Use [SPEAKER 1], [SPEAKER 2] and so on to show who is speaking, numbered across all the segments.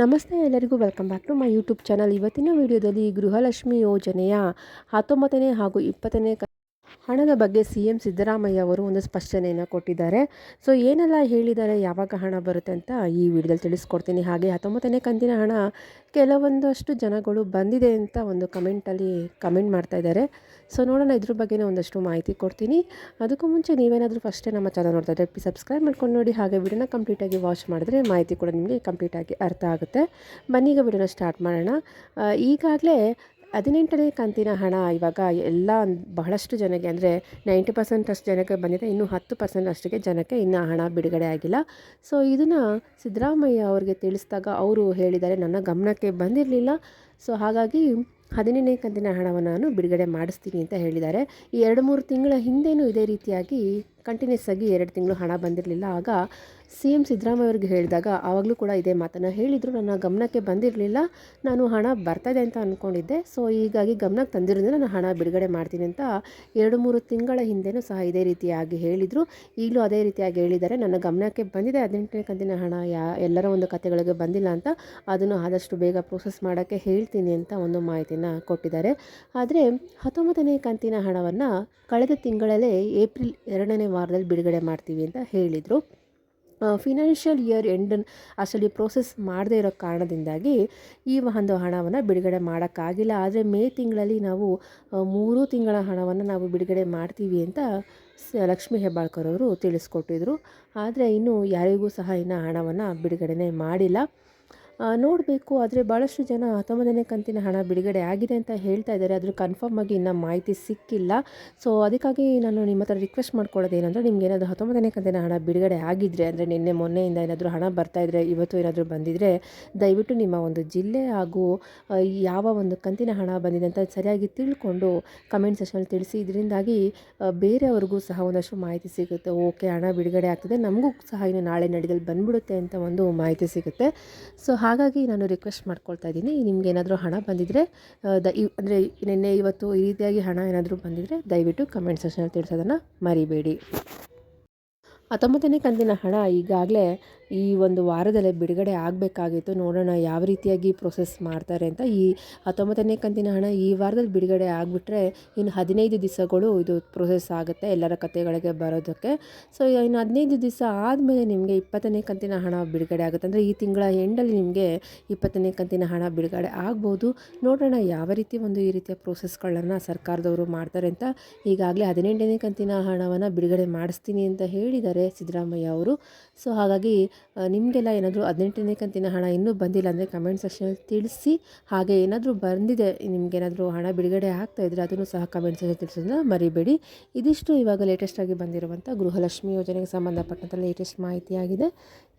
[SPEAKER 1] ನಮಸ್ತೆ, ಎಲ್ಲರಿಗೂ welcome back to my YouTube channel. ಇವತ್ತಿನ ವಿಡಿಯೋದಲ್ಲಿ ಗೃಹಲಕ್ಷ್ಮಿ ಯೋಜನೆಯ ಹತ್ತೊಂಬತ್ತನೇ ಹಾಗೂ ಇಪ್ಪತ್ತನೇ ಹಣದ ಬಗ್ಗೆ ಸಿ ಎಂ ಸಿದ್ದರಾಮಯ್ಯ ಅವರು ಒಂದು ಸ್ಪಷ್ಟನೆಯನ್ನು ಕೊಟ್ಟಿದ್ದಾರೆ. ಸೊ, ಏನೆಲ್ಲ ಹೇಳಿದ್ದಾರೆ, ಯಾವಾಗ ಹಣ ಬರುತ್ತೆ ಅಂತ ಈ ವಿಡಿಯೋದಲ್ಲಿ ತಿಳಿಸ್ಕೊಡ್ತೀನಿ. ಹಾಗೆ ಹತ್ತೊಂಬತ್ತನೇ ಕಂತಿನ ಹಣ ಕೆಲವೊಂದಷ್ಟು ಜನಗಳು ಬಂದಿದೆ ಅಂತ ಒಂದು ಕಮೆಂಟಲ್ಲಿ ಕಮೆಂಟ್ ಮಾಡ್ತಾ ಇದ್ದಾರೆ. ಸೊ, ನೋಡೋಣ, ಇದ್ರ ಬಗ್ಗೆನೇ ಒಂದಷ್ಟು ಮಾಹಿತಿ ಕೊಡ್ತೀನಿ. ಅದಕ್ಕೂ ಮುಂಚೆ ನೀವೇನಾದರೂ ಫಸ್ಟೇ ನಮ್ಮ ಚಾನಲ್ ನೋಡ್ತಾ ಇದ್ದರೆ ಸಬ್ಸ್ಕ್ರೈಬ್ ಮಾಡ್ಕೊಂಡು ನೋಡಿ. ಹಾಗೆ ವಿಡಿಯೋನ ಕಂಪ್ಲೀಟಾಗಿ ವಾಚ್ ಮಾಡಿದ್ರೆ ಮಾಹಿತಿ ಕೂಡ ನಿಮಗೆ ಕಂಪ್ಲೀಟಾಗಿ ಅರ್ಥ ಆಗುತ್ತೆ. ಬನ್ನಿ, ಈಗ ವಿಡಿಯೋನ ಸ್ಟಾರ್ಟ್ ಮಾಡೋಣ. ಈಗಾಗಲೇ ಹದಿನೆಂಟನೇ ಕಂತಿನ ಹಣ ಇವಾಗ ಎಲ್ಲ ಬಹಳಷ್ಟು ಜನಕ್ಕೆ, ಅಂದರೆ ನೈಂಟಿ ಪರ್ಸೆಂಟ್ ಅಷ್ಟು ಜನಕ್ಕೆ ಬಂದಿದೆ, ಇನ್ನೂ ಹತ್ತು ಪರ್ಸೆಂಟ್ ಅಷ್ಟಿಗೆ ಜನಕ್ಕೆ ಇನ್ನೂ ಹಣ ಬಿಡುಗಡೆ ಆಗಿಲ್ಲ. ಸೊ ಇದನ್ನು ಸಿದ್ದರಾಮಯ್ಯ ಅವರಿಗೆ ತಿಳಿಸಿದಾಗ ಅವರು ಹೇಳಿದ್ದಾರೆ, ನನ್ನ ಗಮನಕ್ಕೆ ಬಂದಿರಲಿಲ್ಲ. ಸೊ ಹಾಗಾಗಿ ಹದಿನೆಂಟನೇ ಕಂತಿನ ಹಣವನ್ನು ನಾನು ಬಿಡುಗಡೆ ಮಾಡಿಸ್ತೀನಿ ಅಂತ ಹೇಳಿದ್ದಾರೆ. ಈ ಎರಡು ಮೂರು ತಿಂಗಳ ಹಿಂದೆಯೂ ಇದೇ ರೀತಿಯಾಗಿ ಕಂಟಿನ್ಯೂಸ್ ಆಗಿ ಎರಡು ತಿಂಗಳು ಹಣ ಬಂದಿರಲಿಲ್ಲ. ಆಗ ಸಿ ಎಂ ಸಿದ್ದರಾಮಯ್ಯವ್ರಿಗೆ ಹೇಳಿದಾಗ ಆವಾಗಲೂ ಕೂಡ ಇದೇ ಮಾತನ್ನು ಹೇಳಿದರು. ನನ್ನ ಗಮನಕ್ಕೆ ಬಂದಿರಲಿಲ್ಲ. ನಾನು ಹಣ ಬರ್ತಾಯಿದೆ ಅಂತ ಅಂದ್ಕೊಂಡಿದ್ದೆ ಸೊ ಹೀಗಾಗಿ ಗಮನಕ್ಕೆ ತಂದಿರೋದ್ರಿಂದ ನಾನು ಹಣ ಬಿಡುಗಡೆ ಮಾಡ್ತೀನಿ ಅಂತ ಎರಡು ಮೂರು ತಿಂಗಳ ಹಿಂದೆಯೂ ಸಹ ಇದೇ ರೀತಿಯಾಗಿ ಹೇಳಿದರು. ಈಗಲೂ ಅದೇ ರೀತಿಯಾಗಿ ಹೇಳಿದ್ದಾರೆ. ನನ್ನ ಗಮನಕ್ಕೆ ಬಂದಿದೆ. ಹದಿನೆಂಟನೇ ಕಂತಿನ ಹಣ ಯಾ, ಎಲ್ಲರ ಒಂದು ಕತೆಗಳಿಗೆ ಬಂದಿಲ್ಲ ಅಂತ. ಅದನ್ನು ಆದಷ್ಟು ಬೇಗ ಪ್ರೋಸೆಸ್ ಮಾಡೋಕ್ಕೆ ಹೇಳ್ತೀನಿ ಅಂತ ಒಂದು ಮಾಹಿತಿನ ಕೊಟ್ಟಿದ್ದಾರೆ. ಆದರೆ ಹತ್ತೊಂಬತ್ತನೇ ಕಂತಿನ ಹಣವನ್ನು ಕಳೆದ ತಿಂಗಳಲ್ಲೇ ಏಪ್ರಿಲ್ ಎರಡನೇ ವಾರದಲ್ಲಿ ಬಿಡುಗಡೆ ಮಾಡ್ತೀವಿ ಅಂತ ಹೇಳಿದರು. ಫಿನಾನ್ಷಿಯಲ್ ಇಯರ್ ಎಂಡ್ ಅಷ್ಟರಲ್ಲಿ ಪ್ರೋಸೆಸ್ ಮಾಡದೇ ಇರೋ ಕಾರಣದಿಂದಾಗಿ ಈ ಒಂದು ಹಣವನ್ನು ಬಿಡುಗಡೆ ಮಾಡೋಕ್ಕಾಗಿಲ್ಲ. ಆದರೆ ಮೇ ತಿಂಗಳಲ್ಲಿ ನಾವು ಮೂರು ತಿಂಗಳ ಹಣವನ್ನು ನಾವು ಬಿಡುಗಡೆ ಮಾಡ್ತೀವಿ ಅಂತ ಲಕ್ಷ್ಮೀ ಹೆಬ್ಬಾಳ್ಕರ್ ಅವರು ತಿಳಿಸ್ಕೊಟ್ಟಿದ್ರು. ಆದರೆ ಇನ್ನೂ ಯಾರಿಗೂ ಸಹ ಇನ್ನು ಹಣವನ್ನು ಬಿಡುಗಡೆನೇ ಮಾಡಿಲ್ಲ. ನೋಡಬೇಕು, ಆದರೆ ಭಾಳಷ್ಟು ಜನ ಹತ್ತೊಂಬತ್ತನೇ ಕಂತಿನ ಹಣ ಬಿಡುಗಡೆ ಆಗಿದೆ ಅಂತ ಹೇಳ್ತಾ ಇದ್ದಾರೆ. ಅದ್ರ ಕನ್ಫರ್ಮ್ ಆಗಿ ಇನ್ನೂ ಮಾಹಿತಿ ಸಿಕ್ಕಿಲ್ಲ. ಸೊ ಅದಕ್ಕಾಗಿ ನಾನು ನಿಮ್ಮ ಹತ್ರ ರಿಕ್ವೆಸ್ಟ್ ಮಾಡ್ಕೊಳ್ಳೋದು ಏನಂದರೆ, ನಿಮ್ಗೆ ಏನಾದರೂ ಹತ್ತೊಂಬತ್ತನೇ ಕಂತಿನ ಹಣ ಬಿಡುಗಡೆ ಆಗಿದ್ದರೆ ಅಂದರೆ ನಿನ್ನೆ ಮೊನ್ನೆಯಿಂದ ಏನಾದರೂ ಹಣ ಬರ್ತಾ ಇದ್ದರೆ ಇವತ್ತು ಏನಾದರೂ ಬಂದಿದ್ದರೆ ದಯವಿಟ್ಟು ನಿಮ್ಮ ಒಂದು ಜಿಲ್ಲೆ ಹಾಗೂ ಯಾವ ಒಂದು ಕಂತಿನ ಹಣ ಬಂದಿದೆ ಅಂತ ಸರಿಯಾಗಿ ತಿಳ್ಕೊಂಡು ಕಮೆಂಟ್ ಸೆಷನಲ್ಲಿ ತಿಳಿಸಿ. ಇದರಿಂದಾಗಿ ಬೇರೆಯವ್ರಿಗೂ ಸಹ ಒಂದಷ್ಟು ಮಾಹಿತಿ ಸಿಗುತ್ತೆ. ಓಕೆ, ಹಣ ಬಿಡುಗಡೆ ಆಗ್ತದೆ. ನಮಗೂ ಸಹ ಇನ್ನು ನಾಳೆ ನಡೆದಲ್ಲಿ ಬಂದ್ಬಿಡುತ್ತೆ ಅಂತ ಒಂದು ಮಾಹಿತಿ ಸಿಗುತ್ತೆ. ಸೊ ಹಾಗಾಗಿ ನಾನು ರಿಕ್ವೆಸ್ಟ್ ಮಾಡ್ಕೊಳ್ತಾ ಇದ್ದೀನಿ. ನಿಮ್ಗೆ ಏನಾದರೂ ಹಣ ಬಂದಿದ್ದರೆ ದ ಅಂದರೆ ನಿನ್ನೆ ಇವತ್ತು ಈ ರೀತಿಯಾಗಿ ಹಣ ಏನಾದರೂ ಬಂದಿದ್ದರೆ ದಯವಿಟ್ಟು ಕಮೆಂಟ್ ಸೆಕ್ಷನಲ್ಲಿ ತಿಳಿಸೋದನ್ನು ಮರಿಬೇಡಿ. ಹತ್ತೊಂಬತ್ತನೇ ಕಂತಿನ ಹಣ ಈಗಾಗಲೇ ಈ ಒಂದು ವಾರದಲ್ಲೇ ಬಿಡುಗಡೆ ಆಗಬೇಕಾಗಿತ್ತು. ನೋಡೋಣ ಯಾವ ರೀತಿಯಾಗಿ ಪ್ರೊಸೆಸ್ ಮಾಡ್ತಾರೆ ಅಂತ. ಈ ಹತ್ತೊಂಬತ್ತನೇ ಕಂತಿನ ಹಣ ಈ ವಾರದಲ್ಲಿ ಬಿಡುಗಡೆ ಆಗಿಬಿಟ್ರೆ ಇನ್ನು ಹದಿನೈದು ದಿವಸಗಳು ಇದು ಪ್ರೊಸೆಸ್ ಆಗುತ್ತೆ ಎಲ್ಲರ ಕತೆಗಳಿಗೆ ಬರೋದಕ್ಕೆ. ಸೊ ಇನ್ನು ಹದಿನೈದು ದಿವಸ ಆದಮೇಲೆ ನಿಮಗೆ ಇಪ್ಪತ್ತನೇ ಕಂತಿನ ಹಣ ಬಿಡುಗಡೆ ಆಗುತ್ತೆ. ಅಂದರೆ ಈ ತಿಂಗಳ ಎಂಡಲ್ಲಿ ನಿಮಗೆ ಇಪ್ಪತ್ತನೇ ಕಂತಿನ ಹಣ ಬಿಡುಗಡೆ ಆಗ್ಬೋದು. ನೋಡೋಣ ಯಾವ ರೀತಿ ಒಂದು ಈ ರೀತಿಯ ಪ್ರೊಸೆಸ್ಗಳನ್ನು ಸರ್ಕಾರದವರು ಮಾಡ್ತಾರೆ ಅಂತ. ಈಗಾಗಲೇ ಹದಿನೆಂಟನೇ ಕಂತಿನ ಹಣವನ್ನು ಬಿಡುಗಡೆ ಮಾಡಿಸ್ತೀನಿ ಅಂತ ಹೇಳಿದ್ದಾರೆ ಸಿದ್ದರಾಮಯ್ಯ ಅವರು. ಸೊ ಹಾಗಾಗಿ ನಿಮಗೆಲ್ಲ ಏನಾದರೂ ಹದಿನೆಂಟನೇ ಕಂತಿನ ಹಣ ಇನ್ನೂ ಬಂದಿಲ್ಲ ಅಂದರೆ ಕಮೆಂಟ್ ಸೆಕ್ಷನಲ್ಲಿ ತಿಳಿಸಿ. ಹಾಗೆ ಏನಾದರೂ ಬಂದಿದೆ ನಿಮಗೇನಾದರೂ ಹಣ ಬಿಡುಗಡೆ ಆಗ್ತಾ ಇದ್ದರೆ ಅದನ್ನು ಸಹ ಕಮೆಂಟ್ ಸೆಕ್ಷನ್ ತಿಳಿಸೋದನ್ನ ಮರಿಬೇಡಿ. ಇದಿಷ್ಟು ಇವಾಗ ಲೇಟೆಸ್ಟಾಗಿ ಬಂದಿರುವಂಥ ಗೃಹಲಕ್ಷ್ಮಿ ಯೋಜನೆಗೆ ಸಂಬಂಧಪಟ್ಟಂಥ ಲೇಟೆಸ್ಟ್ ಮಾಹಿತಿಯಾಗಿದೆ.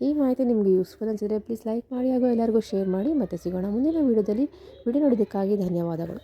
[SPEAKER 1] ಈ ಮಾಹಿತಿ ನಿಮಗೆ ಯೂಸ್ಫುಲ್ ಅನಿಸಿದರೆ ಪ್ಲೀಸ್ ಲೈಕ್ ಮಾಡಿ ಹಾಗೂ ಎಲ್ಲರಿಗೂ ಶೇರ್ ಮಾಡಿ. ಮತ್ತೆ ಸಿಗೋಣ ಮುಂದಿನ ವೀಡಿಯೋದಲ್ಲಿ ವಿಡಿಯೋ ನೋಡೋದಕ್ಕಾಗಿ ಧನ್ಯವಾದಗಳು.